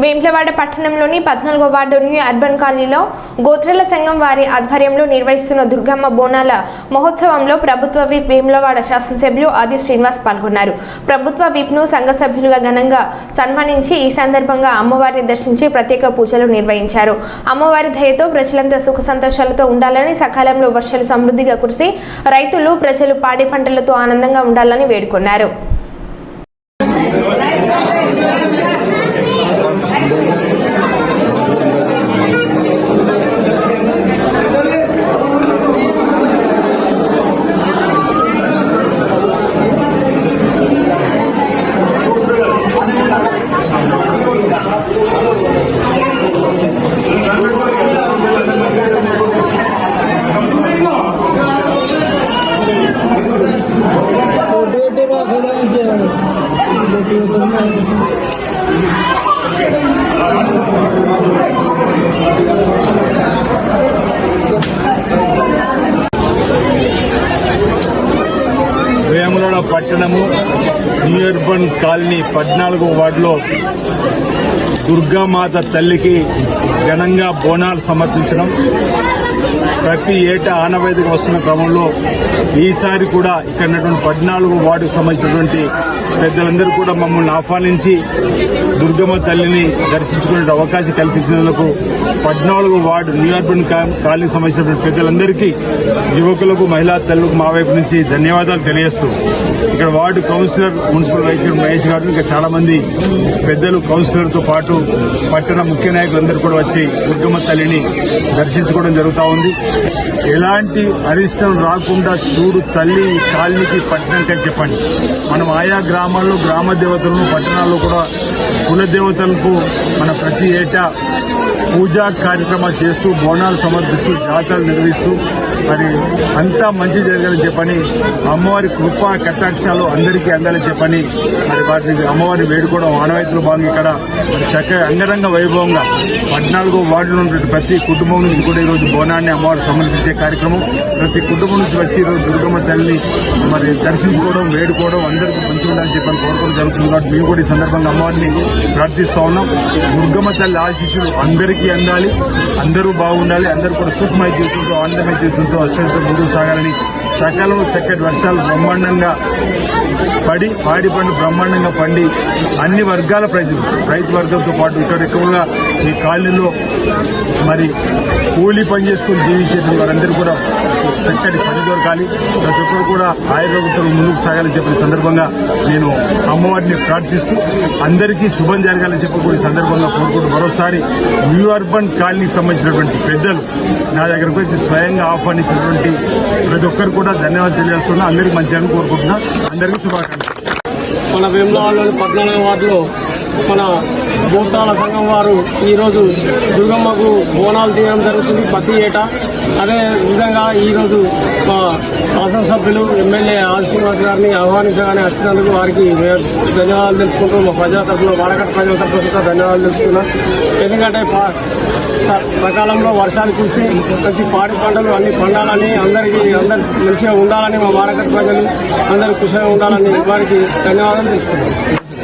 వేంప్లవాడ పట్టణంలోని పద్నాలుగో ward new urban కాలనీలో గోత్రల సంఘం వారి ఆధ్వర్యంలో నిర్వహిస్తున్న దుర్గమ్మ బోనాల మహోత్సవంలో ప్రభుత్వ విప్ వేములవాడ శాసనసభ్యులు ఆది శ్రీనివాస్ పాల్గొన్నారు. ప్రభుత్వ విప్ను సంఘ సభ్యులుగా ఘనంగా సన్మానించి ఈ సందర్భంగా అమ్మవారిని దర్శించి ప్రత్యేక పూజలు నిర్వహించారు. అమ్మవారి దయతో ప్రజలంతా సుఖ సంతోషాలతో ఉండాలని సకాలంలో వర్షాలు సమృద్ధిగా కురిసి రైతులు ప్రజలు పాడి పంటలతో ఆనందంగా ఉండాలని వేడుకున్నారు. వేములవాడ పట్టణము న్యూ అర్బన్ కాలనీ పద్నాలుగో వార్డులో దుర్గామాత తల్లికి ఘనంగా బోనాలు సమర్పించడం. ప్రతి ఏటా ఆనవాయితీగా వస్తున్న క్రమంలో ఈసారి కూడా ఇక్కడ ఉన్నటువంటి పద్నాలుగు వార్డుకు సంబంధించినటువంటి పెద్దలందరూ కూడా మమ్మల్ని ఆహ్వానించి దుర్గమ్మ తల్లిని దర్శించుకునే అవకాశం కల్పించినందుకు పద్నాలుగు వార్డు న్యూ అర్బన్ కాలనీకి సంబంధించినటువంటి పెద్దలందరికీ యువకులకు మహిళా తల్లులకు మా వైపు నుంచి ధన్యవాదాలు తెలియజేస్తూ ఇక్కడ వార్డు కౌన్సిలర్ మున్సిపల్ వైద్యుడు మహేష్ గారు ఇంకా చాలా మంది పెద్దలు కౌన్సిలర్తో పాటు పట్టణ ముఖ్య నాయకులందరూ కూడా వచ్చి దుర్గమ్మ తల్లిని దర్శించుకోవడం జరుగుతూ ఉంది. ఎలాంటి అరిష్టం రాకుండా చూడు తల్లి ఈ కాలనీకి పట్టణంగా చెప్పండి. మనం ఆయా గ్రామాల్లో గ్రామ దేవతలను పట్టణాల్లో కూడా కులదేవతలకు మన ప్రతి ఏటా పూజా కార్యక్రమాలు చేస్తూ బోనాలు సమర్పిస్తూ జాతరలు నిర్వహిస్తూ మరి అంతా మంచి జరగాలని చెప్పని అమ్మవారి కృపా కటాక్షాలు అందరికీ అందాలని చెప్పని మరి వాటిని అమ్మవారిని వేడుకోవడం ఆనవాయితీలో భాగంగా ఇక్కడ. మరి చక్కగా అంగరంగ వైభవంగా పద్నాలుగో వార్డులో ఉన్నటువంటి ప్రతి కుటుంబం నుంచి కూడా ఈరోజు బోనాన్ని అమ్మవారు సమర్పించే కార్యక్రమం. ప్రతి కుటుంబం నుంచి వచ్చి ఈరోజు దుర్గమ్మ తల్లిని మరి దర్శించుకోవడం వేడుకోవడం అందరికీ మంచి ఉండాలని చెప్పని కోరుకోవడం జరుగుతుంది. కాబట్టి మేము కూడా ఈ సందర్భంగా అమ్మవారిని ప్రార్థిస్తూ ఉన్నాం. దుర్గమ్మ తల్లి ఆశీస్సులు అందరికీ అందాలి అందరూ బాగుండాలి అందరూ కూడా సుఖమై జీవితంతో ఆనందమై జీవితంతో అశ్వంతో ముందుకు సాగాలని సకలం చక్కటి వర్షాలు బ్రహ్మాండంగా పడి పాడి పండు బ్రహ్మాండంగా పండి అన్ని వర్గాల ప్రజలు రైతు వర్గంతో పాటు ఇక్కడ ఎక్కువగా ఈ కాలనీలో మరి కూలీ పని చేసుకుని జీవించేటువంటి వారందరూ కూడా చక్కటి పని దొరకాలి. ప్రతి ఒక్కరు కూడా ఆయుర్వేదంతో ముందుకు సాగాలని చెప్పిన సందర్భంగా నేను అమ్మవారిని ప్రార్థిస్తూ అందరికీ శుభం జరగాలని చెప్పి సందర్భంగా కోరుకుంటూ మరోసారి న్యూ అర్బన్ కాలనీకి సంబంధించినటువంటి పెద్దలు నా దగ్గరకు వచ్చి స్వయంగా ఆహ్వానించినటువంటి ప్రతి ఒక్కరు కూడా ధన్యవాదాలు తెలియజేస్తున్నా. అందరికీ మంచిగా కోరుకుంటున్నా. అందరికీ శుభాకాంక్షలు. మన వేములవాడలోని పద్నాలుగు వార్డులో మన భూతాల సంఘం వారు ఈరోజు దుర్గమ్మకు బోనాలు తీయడం జరుగుతుంది ప్రతి ఏటా. అదే విధంగా ఈరోజు మా శాసనసభ్యులు ఎమ్మెల్యే ఆదిశ్రీనివాస్ గారిని ఆహ్వానించగానే వచ్చినందుకు వారికి ధన్యవాదాలు తెలుసుకుంటూ మా ప్రజల తరఫున వాడకట్ట ప్రజల తరఫున ధన్యవాదాలు తెలుసుకున్నాం ఎందుకంటే సకాలంలో వర్షాలు కురిసి మంచి పాడి పంటలు అన్ని పండాలని అందరికీ అందరు మంచిగా ఉండాలని మా వారకట్ ప్రజలు అందరూ కుషంగా ఉండాలని వారికి ధన్యవాదాలు తెలుసుకున్నాం